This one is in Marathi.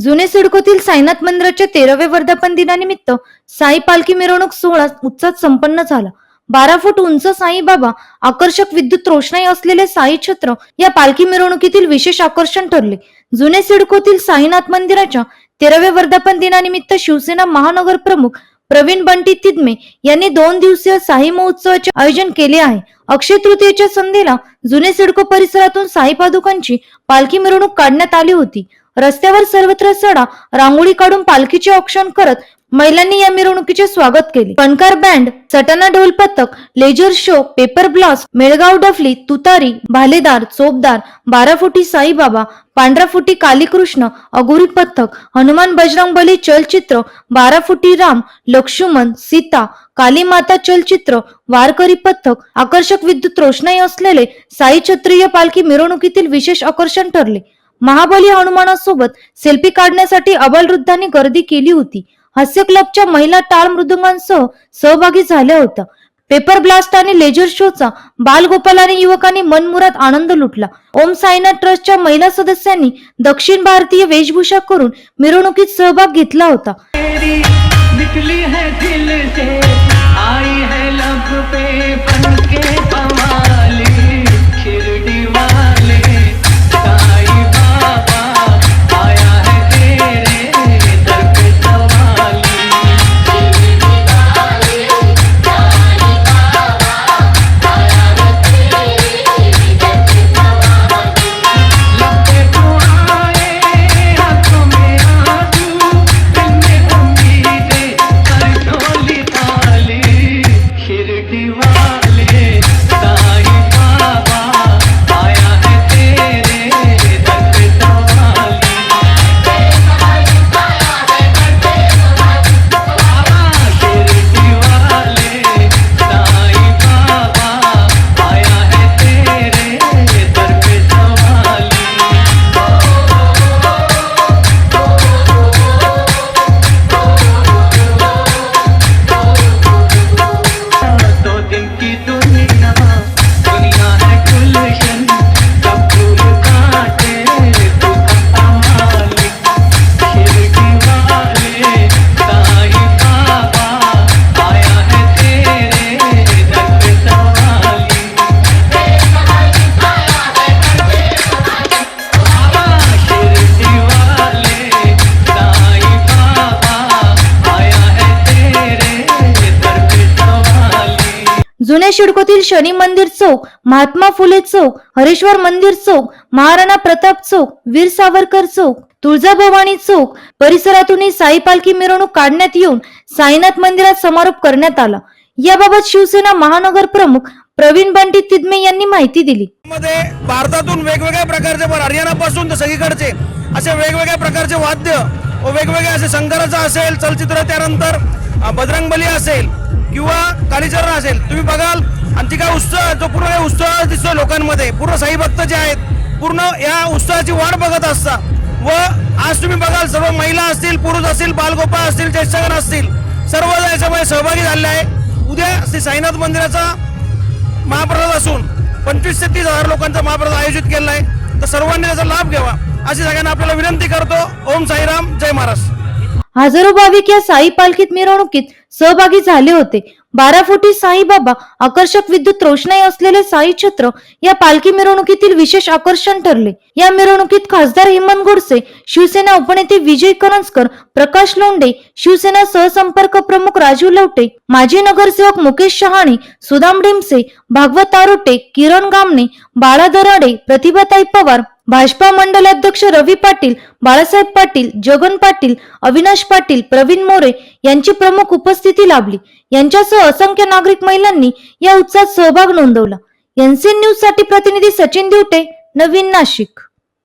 जुने सिडकोतील साईनाथ मंदिराच्या तेराव्या वर्धापन दिनानिमित्त साई पालखी मिरवणूक सोहळा उत्साहात संपन्न झाला. बारा फूट उंच साई बाबा आकर्षक विद्युत रोषणाई असलेले साई छत्र या पालखी मिरवणुकीतील विशेष आकर्षण ठरले. जुने सिडकोतील साईनाथ मंदिराच्या तेराव्या वर्धापन दिनानिमित्त शिवसेना महानगर प्रमुख प्रवीण बंटी तिदमे यांनी दोन दिवसीय साई महोत्सवाचे आयोजन केले आहे. अक्षय तृतीयेच्या संध्येला जुने सिडको परिसरातून साई पादुकांची पालखी मिरवणूक काढण्यात आली होती. रस्त्यावर सर्वत्र सडा रांगोळी काढून पालखीचे औक्षण करत महिलांनी या मिरवणुकीचे स्वागत केले. पणकार बँड सटाणा ढोल पथक लेजर शो पेपर ब्लास्ट मेळगाव डफली तुतारी भालेदार चोपदार बारा फुटी साईबाबा पांढरा फुटी कालीकृष्ण अघोरी पथक हनुमान बजरंग बली चलचित्र बारा फुटी राम लक्ष्मण सीता काली माता चलचित्र वारकरी पथक आकर्षक विद्युत रोषणाई असलेले साई छत्रीय पालखी मिरवणुकीतील विशेष आकर्षण ठरले. महाबली हनुमानासोबत सेल्फी काढण्यासाठी अबलवृद्धांनी गर्दी केली होती. हास्य क्लबच्या महिला टाळ मृदुंगांसह सहभागी झाल्या होत्या. पेपर ब्लास्ट आणि लेजर शोचा बालगोपाल आणि युवकांनी मनमुरात आनंद लुटला. ओम साईनाथ ट्रस्टच्या महिला सदस्यांनी दक्षिण भारतीय वेशभूषा करून मिरवणुकीत सहभाग घेतला होता. निकली है दिल से आई है लब पे சிவா जुन्या शिडकोतील शनी मंदिर चौक महात्मा फुले चौक हरेश्वर मंदिर चौक महाराणा प्रताप चौक वीर सावरकर चौक तुळजाभवानी चौक परिसरातूनही साई पालखी मिरवणूक काढण्यात येऊन साईनाथ मंदिरात समारोप करण्यात आला. याबाबत शिवसेना महानगर प्रमुख प्रवीण बंटी तिदमे यांनी माहिती दिली. मध्ये भारतातून वेगवेगळ्या प्रकारचे हरियाणापासून तर सगळीकडचे असे वेगवेगळ्या प्रकारचे वाद्य व वेगवेगळे असे शंकराचं असेल चलचित्र त्यानंतर बजरंगबली असेल किंवा कालीचरण असेल तुम्ही बघाल. आणि ती काय उत्साह जो पूर्ण काही उत्साह दिसतो लोकांमध्ये. पूर्ण साई भक्त जे आहेत पूर्ण या उत्साहाची वाट बघत असता. व आज तुम्ही बघाल सर्व महिला असतील पुरुष असतील बालगोपाळ असतील ज्येष्ठगण असतील सर्व याच्यामध्ये सहभागी झाले आहे. उद्या श्री साईनाथ मंदिराचा महाप्रसाद असून पंचवीस ते तीस हजार लोकांचा महाप्रसाद आयोजित केला आहे. तर सर्वांनी याचा लाभ घ्यावा. अशी सगळ्यांना आपल्याला विनंती करतो. ओम साईराम जय महाराज हजारो भाविक या साई पालखीत मिरवणुकीत सहभागी झाले होते. बारा फुटी साईबाबा आकर्षक विद्युत रोषणाई असलेले साई छत्र या पालखी मिरवणुकीतील विशेष आकर्षण ठरले. या मिरवणुकीत खासदार हेमंत गोडसे शिवसेना उपनेते विजय करंजकर प्रकाश लोंडे शिवसेना सहसंपर्क प्रमुख राजू लवटे माजी नगरसेवक मुकेश शहाणे सुदाम डिमसे भागवत आरोटे किरण गामणे बाळा दराडे प्रतिभाताई पवार भाजपा मंडलाध्यक्ष रवी पाटील बाळासाहेब पाटील जगन पाटील अविनाश पाटील प्रवीण मोरे यांची प्रमुख उपस्थिती लाभली. यांच्यासह असंख्य नागरिक महिलांनी या उत्सवात सहभाग नोंदवला. एनसीएन न्यूजसाठी प्रतिनिधी सचिन दिवटे नवीन नाशिक.